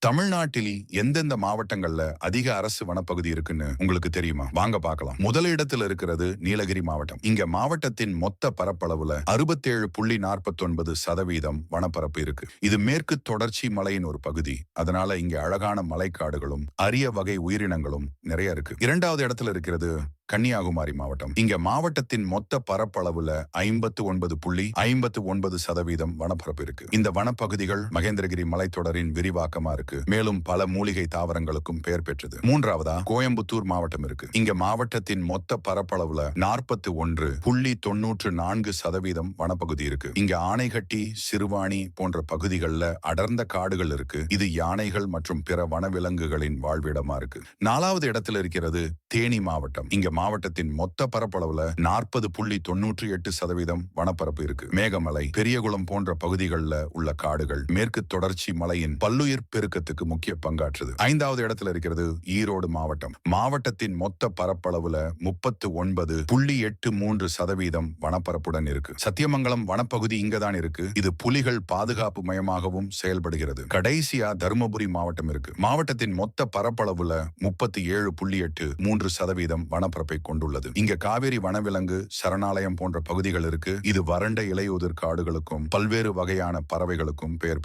தமிழ்நாட்டில் எந்தெந்த மாவட்டங்கள்ல அதிக அரசு வனப்பகுதி இருக்குன்னு உங்களுக்கு தெரியுமா? வாங்க பார்க்கலாம். முதல் இடத்துல இருக்கிறது நீலகிரி மாவட்டம். இங்க மாவட்டத்தின் மொத்த பரப்பளவுல அறுபத்தேழு புள்ளி நாற்பத்தொன்பது சதவீதம் வனப்பரப்பு இருக்கு. இது மேற்கு தொடர்ச்சி மலையின் ஒரு பகுதி. அதனால இங்க அழகான மலைக்காடுகளும் அரிய வகை உயிரினங்களும் நிறைய இருக்கு. இரண்டாவது இடத்துல இருக்கிறது கன்னியாகுமரி மாவட்டம். இங்க மாவட்டத்தின் மொத்த பரப்பளவுல ஐம்பத்து ஒன்பது புள்ளி ஐம்பத்து ஒன்பது சதவீதம் வனப்பரப்பு இருக்கு. இந்த வனப்பகுதிகள் மகேந்திரகிரி மலைத்தொடரின் விரிவாக்கமா இருக்கு. மேலும் பல மூலிகை தாவரங்களுக்கும் பெயர் பெற்றது. மூன்றாவதா கோயம்புத்தூர் மாவட்டம் இருக்கு. இங்க மாவட்டத்தின் மொத்த பரப்பளவுல நாற்பத்தி ஒன்று புள்ளி தொன்னூற்று நான்கு சதவீதம் வனப்பகுதி இருக்கு. இங்க ஆனைகட்டி சிறுவாணி போன்ற பகுதிகளில் அடர்ந்த காடுகள் இருக்கு. இது யானைகள் மற்றும் பிற வனவிலங்குகளின் வாழ்விடமா இருக்கு. நாலாவது இடத்துல இருக்கிறது தேனி மாவட்டம். இங்க மாவட்டத்தின் மொத்த பரப்பளவுல நாற்பது புள்ளி தொன்னூற்றி எட்டு சதவீதம் வனப்பரப்பு இருக்கு. மேகமலை பெரியகுளம் போன்ற பகுதிகளில் உள்ள காடுகள் மேற்கு தொடர்ச்சி மலையின் பல்லுயிர் பெருக்கத்துக்கு முக்கிய பங்காற்றுது. ஐந்தாவது இடத்துல இருக்கிறது ஈரோடு மாவட்டம். மாவட்டத்தின் மொத்த பரப்பளவுல முப்பத்து ஒன்பது புள்ளி எட்டு மூன்று சதவீதம் வனப்பரப்புடன் இருக்கு. சத்தியமங்கலம் வனப்பகுதி இங்கதான் இருக்கு. இது புலிகள் பாதுகாப்பு மயமாகவும் செயல்படுகிறது. கடைசியா தருமபுரி மாவட்டம் இருக்கு. மாவட்டத்தின் மொத்த பரப்பளவுல முப்பத்தி ஏழு புள்ளி எட்டு மூன்று சதவீதம் வனப்பரப்பு கொண்டுள்ளது. இங்க காவேரி வனவிலங்கு சரணாலயம் போன்ற பகுதிகள் இருக்கு. இது வறண்ட இலையுதிர் காடுகளுக்கும் பல்வேறு வகையான பறவைகளுக்கும் பெயர்